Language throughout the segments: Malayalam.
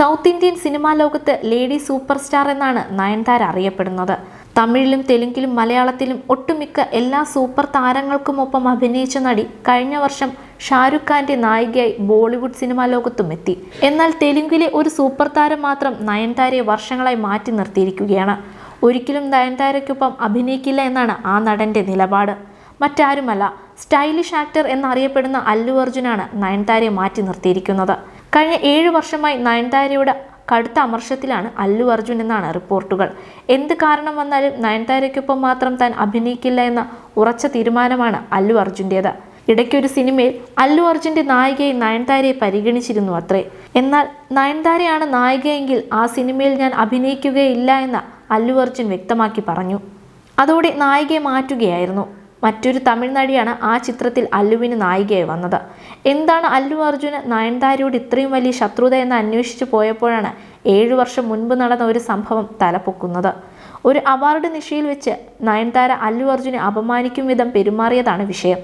സൗത്ത് ഇന്ത്യൻ സിനിമാ ലോകത്ത് ലേഡി സൂപ്പർ സ്റ്റാർ എന്നാണ് നയൻതാര അറിയപ്പെടുന്നത്. തമിഴിലും തെലുങ്കിലും മലയാളത്തിലും ഒട്ടുമിക്ക എല്ലാ സൂപ്പർ താരങ്ങൾക്കുമൊപ്പം അഭിനയിച്ച നടി കഴിഞ്ഞ വർഷം ഷാരുഖ് ഖാന്റെ നായികയായി ബോളിവുഡ് സിനിമാ ലോകത്തും എത്തി. എന്നാൽ തെലുങ്കിലെ ഒരു സൂപ്പർ താരം മാത്രം നയൻതാരയെ വർഷങ്ങളായി മാറ്റി നിർത്തിയിരിക്കുകയാണ്. ഒരിക്കലും നയൻതാരയ്ക്കൊപ്പം അഭിനയിക്കില്ല എന്നാണ് ആ നടന്റെ നിലപാട്. മറ്റാരുമല്ല സ്റ്റൈലിഷ് ആക്ടർ എന്നറിയപ്പെടുന്ന അല്ലു അർജുനാണ് നയൻതാരയെ മാറ്റി നിർത്തിയിരിക്കുന്നത്. കഴിഞ്ഞ ഏഴ് വർഷമായി നയൻതാരയുടെ കടുത്ത അമർഷത്തിലാണ് അല്ലു അർജുൻ എന്നാണ് റിപ്പോർട്ടുകൾ. എന്ത് കാരണം വന്നാലും നയൻതാരയ്ക്കൊപ്പം മാത്രം താൻ അഭിനയിക്കില്ല എന്ന ഉറച്ച തീരുമാനമാണ് അല്ലു അർജുന്റേത് ഇടയ്ക്കൊരു സിനിമയിൽ അല്ലു അർജുന്റെ നായികയെ നയൻതാരയെ പരിഗണിച്ചിരുന്നു അത്രേ. എന്നാൽ നയൻതാരയാണ് നായികയെങ്കിൽ ആ സിനിമയിൽ ഞാൻ അഭിനയിക്കുകയില്ല എന്ന് അല്ലു അർജുൻ വ്യക്തമാക്കി പറഞ്ഞു. അതോടെ നായികയെ മാറ്റുകയായിരുന്നു. മറ്റൊരു തമിഴ് നടിയാണ് ആ ചിത്രത്തിൽ അല്ലുവിന് നായികയായി വന്നത്. എന്താണ് അല്ലു അർജുന് നയൻതാരയോട് ഇത്രയും വലിയ ശത്രുത എന്ന് അന്വേഷിച്ചു പോയപ്പോഴാണ് ഏഴു വർഷം മുൻപ് നടന്ന ഒരു സംഭവം തലപ്പൊക്കുന്നത് ഒരു അവാർഡ് നിശയിൽ വെച്ച് നയൻതാര അല്ലു അർജുനെ അപമാനിക്കും വിധം പെരുമാറിയതാണ് വിഷയം.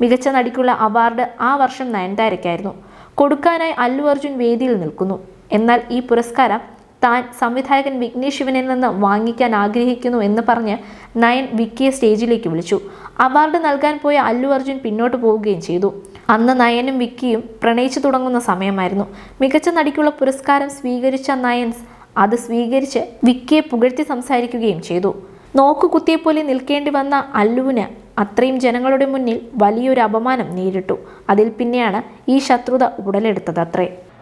മികച്ച നടിക്കുള്ള അവാർഡ് ആ വർഷം നയൻതാരയ്ക്കായിരുന്നു. കൊടുക്കാനായി അല്ലു അർജുൻ വേദിയിൽ നിൽക്കുന്നു. എന്നാൽ ഈ പുരസ്കാരം താൻ സംവിധായകൻ വിഘ്നേഷ് ശിവനിൽ നിന്ന് വാങ്ങിക്കാൻ ആഗ്രഹിക്കുന്നു എന്ന് പറഞ്ഞ് നയൻ വിക്കിയെ സ്റ്റേജിലേക്ക് വിളിച്ചു. അവാർഡ് നൽകാൻ പോയ അല്ലു അർജുൻ പിന്നോട്ട് പോവുകയും ചെയ്തു. അന്ന് നയനും വിക്കിയും പ്രണയിച്ചു തുടങ്ങുന്ന സമയമായിരുന്നു. മികച്ച നടിക്കുള്ള പുരസ്കാരം സ്വീകരിച്ച നയൻസ് അത് സ്വീകരിച്ച് വിക്കിയെ പുകഴ്ത്തി സംസാരിക്കുകയും ചെയ്തു. നോക്കുകുത്തിയെപ്പോലെ നിൽക്കേണ്ടി വന്ന അല്ലുവിന് അത്രയും ജനങ്ങളുടെ മുന്നിൽ വലിയൊരു അപമാനം നേരിട്ടു. അതിൽ പിന്നെയാണ് ഈ ശത്രുത ഉടലെടുത്തത് അത്രേ